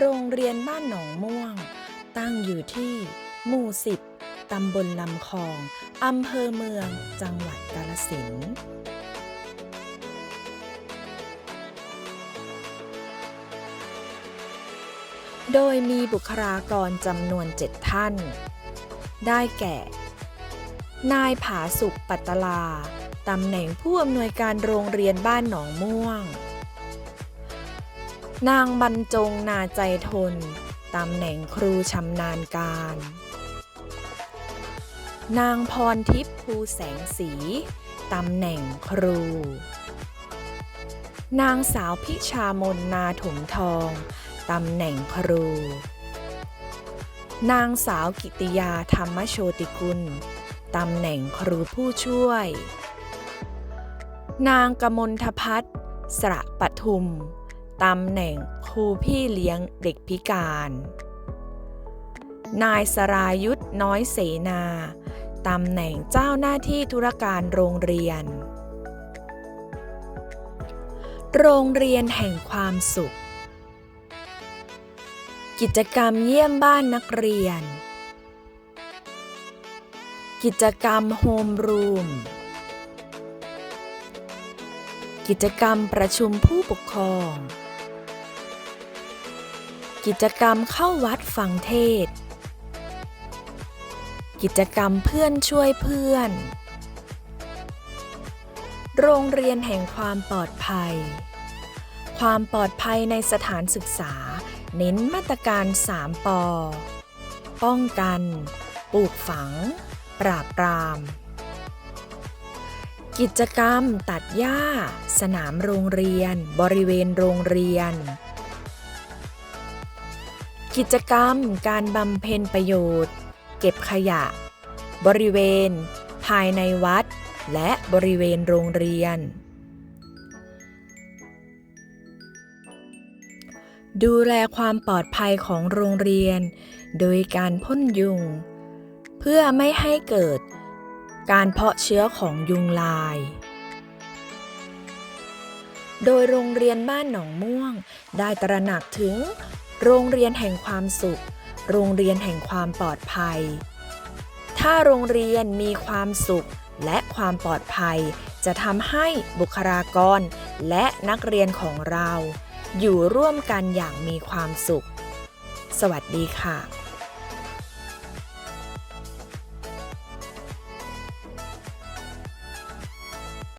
โรงเรียนบ้านหนองม่วง ตั้งอยู่ที่ หมู่สิบตำบลลำคอง อำเภอเมือง จังหวัดกาฬสินโดยมีบุคลากรจำนวนเจ็ดท่าน ได้แก่ นายผาสุขปัตตลา ตำแหน่งผู้อำนวยการโรงเรียนบ้านหนองม่วง นางบรรจงนาใจทน ตำแหน่งครูชำนาญการ นางพรทิพย์ภูแสงสี ตำแหน่งครู นางสาวพิชามนนาถมทอง ตำแหน่งครู นางสาวกิติยาธรรมโชติกุล ตำแหน่งครูผู้ช่วย นางกมลทพัฒน์สระปทุม ตำแหน่งครูพี่เลี้ยงเด็กพิการ นายสรายุทธน้อยเสนา ตำแหน่งเจ้าหน้าที่ธุรการโรงเรียน โรงเรียนแห่งความสุข กิจกรรมเยี่ยมบ้านนักเรียน กิจกรรมโฮมรูมกิจกรรมประชุมผู้ปกครอง กิจกรรมเข้าวัดฟังเทศ กิจกรรมเพื่อนช่วยเพื่อน โรงเรียนแห่งความปลอดภัย ความปลอดภัยในสถานศึกษา เน้นมาตรการ 3ปอป้องกัน ปลูกฝัง ปราบปราม กิจกรรมตัดหญ้า สนามโรงเรียน บริเวณโรงเรียน กิจกรรมการบำเพ็ญประโยชน์ เก็บขยะ บริเวณ ภายในวัด และบริเวณโรงเรียน ดูแลความปลอดภัยของโรงเรียน โดยการพ่นยุง เพื่อไม่ให้เกิดการเพาะเชื้อของยุงลาย โดยโรงเรียนบ้านหนองม่วง ได้ตระหนักถึง โรงเรียนแห่งความสุข โรงเรียนแห่งความปลอดภัย ถ้าโรงเรียนมีความสุขและความปลอดภัย จะทำให้บุคลากร และนักเรียนของเรา อยู่ร่วมกันอย่างมีความสุข สวัสดีค่ะ